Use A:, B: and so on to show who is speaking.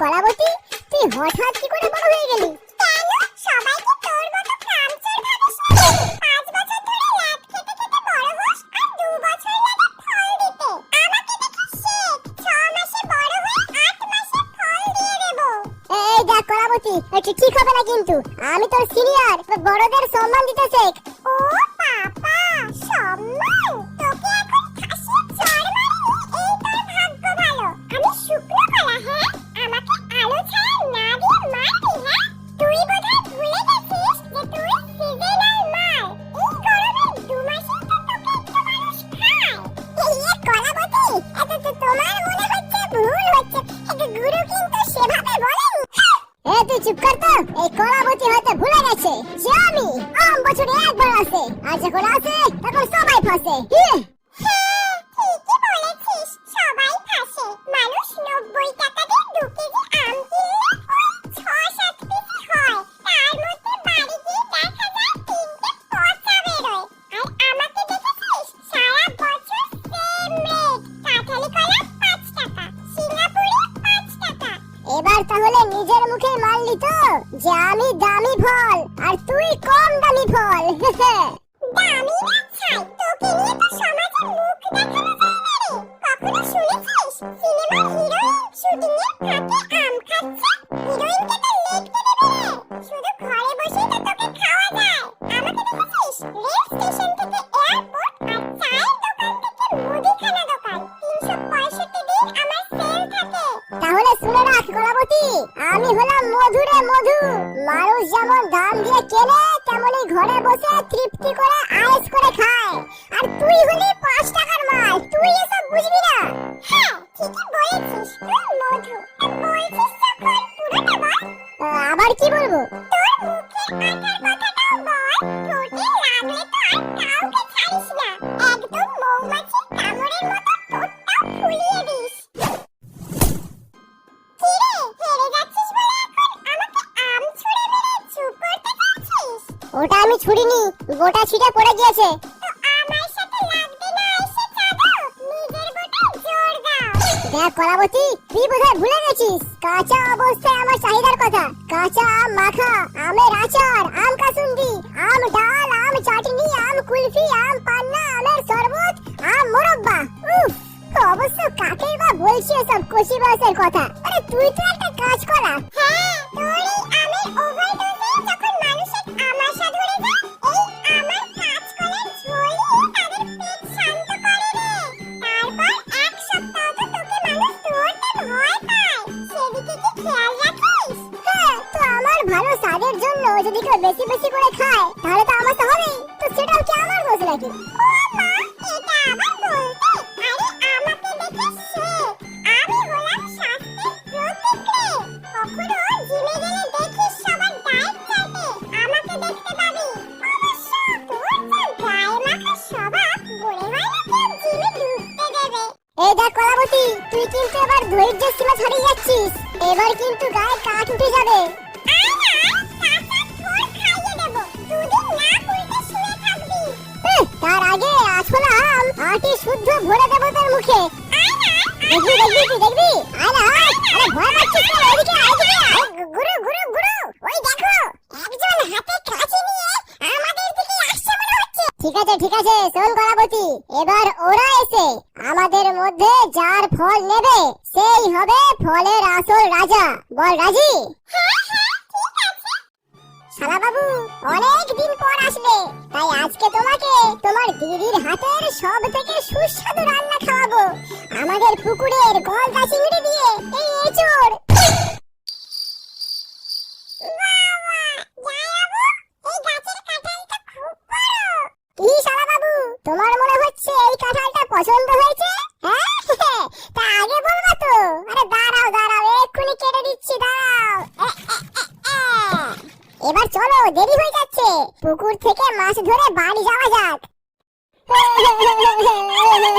A: কলাবতী তুই হঠাৎ কি করে বড় হয়ে গেলি?
B: কেন? সবাই কি তোর মতো কামচোর ভাবিস পাঁচ বছর ধরে ল্যাদ খেতে খেতে বড় হোস আর দু বছর লাগে ফল দিতে। আমাকে দেখে শেখ ছ মাসে বড় হয়ে আট মাসে ফল দিয়ে দেবো।
A: এই দেখ কলাবতী এটা ঠিক হবে না কিন্তু? আমি তোর সিনিয়র বড়দের সম্মান দিতে শেখ।
B: ও পাপা
A: চুপ কর তো। এই কলাবতী হয়তো ভুলে গেছে। যে আমি, আম বছরে একবার আসে। আর যখন আসে, তখন সবাই ফাঁসে। নিজের মুখে মানলি তো যে আমি দামি ফল আর তুই কম দামি ফল।
B: দামি না ছাই তোকে নিয়ে তো সমাজে মুখ দেখানো যায় না রে। কখনো শুনেছিস সিনেমার হিরোইন শুটিং এর ফাঁকে আম খাচ্ছে? হিরোইনকে তো লেটকে দেবে রে। শুধু ঘরে বসেই তো তোকে খাওয়া যায়। আমাকে দেখেছিস রেল স্টেশন থেকে এয়ারপোর্ট আর চায়ের দোকান থেকে মুদিখানা দোকান। তিনশো পঁয়ষট্টি দিন আমার সেল থাকে।
A: তাহলে শুনে রাখ কলাবতী আমি হলাম মধুরে মধু। মানুষ যেমন দাম দিয়ে কেনে, তেমনি ঘরে বসে তৃপ্তি করে, আয়েস করে খায়। আর তুই হলি পাঁচ টাকার মাল। তুই এসব বুঝবি না?
B: হ্যাঁ ঠিকই বলেছিস তুই, মধু। বলছিস যখন পুরোটা বল।
A: আবার কি বলব?
B: তোর মুখের আঠার কথাটাও বল। ঠোঁটে লাগলে তো আর
A: ওটা আমি ছুড়িনি গোটা ছিটা পড়ে গিয়েছে। দেখ কলাবতী তুই বোধহয় ভুলে গেছিস। কাঁচা অবস্থায় আমার চাহিদার কথা। কাঁচা আম মাখা আমের আচার আম কাসুন্দি আম ডাল আম চাটনি আম কুলফি আম পান্না আমের শরবত আম মোরব্বা। উফ অবশ্য বা বলছি এসব কচি বয়সের কথা। আরে তুই তো একটা কাজ করা। যদি কেউ বেশি বেশি করে খায় তাহলে তো আমার তো হবেই। তো সেটাও কি আমার দোষ নাকি?
B: ও মা এটা আবার বলতে আরে আমাকে দেখে শেখ আমি হলাম শাস্তির প্রতীক কখনো জিমে গেলে দেখিস সবার ডায়েট চার্টে আমাকে দেখতে পাবি। অবশ্য তোর যা গায়ে মাখা স্বভাব মনে হয় না কেউ জিমে ঢুকতে দেবে।
A: এই দেখ কলাবতী তুই কিন্তু এবার ধৈর্যের সীমা ছাড়িয়ে যাচ্ছিস। এবার কিন্তু গায়ে কাঠ উঠে যাবে। তার আগে আসলা আম আটি শুদ্ধ ভরে দেবো তোর মুখে। দেখবি দেখবি তুই দেখবি? আয় না আরে ভয় পাচ্ছিস কেন এদিকে এদিকে গুরু গুরু গুরু ওই দেখো একজন হাতে কাঁচি নিয়ে আমাদের দিকে আসছে মনে হচ্ছে। ঠিক আছে ঠিক আছে শোন কলাবতী এবার ওরা এসে আমাদের মধ্যে যার ফল নেবে সেই হবে ফলের আসল রাজা। বল রাজি?
B: হ্যাঁ?
A: শালা বাবু অনেক দিন পর আসবে। তাই আজকে তোমাকে তোমার দিদির হাতের সব থেকে সুস্বাদু রান্না খাওয়াবো। আমাদের পুকুরের গলদা চিংড়ি দিয়ে এই এঁচড়। তোমার মনে হচ্ছে এই কাঁঠালটা পছন্দ হয়েছে? এবার চলো দেরি হয়ে যাচ্ছে। পুকুর থেকে মাছ ধরে বাড়ি যাওয়া যাক।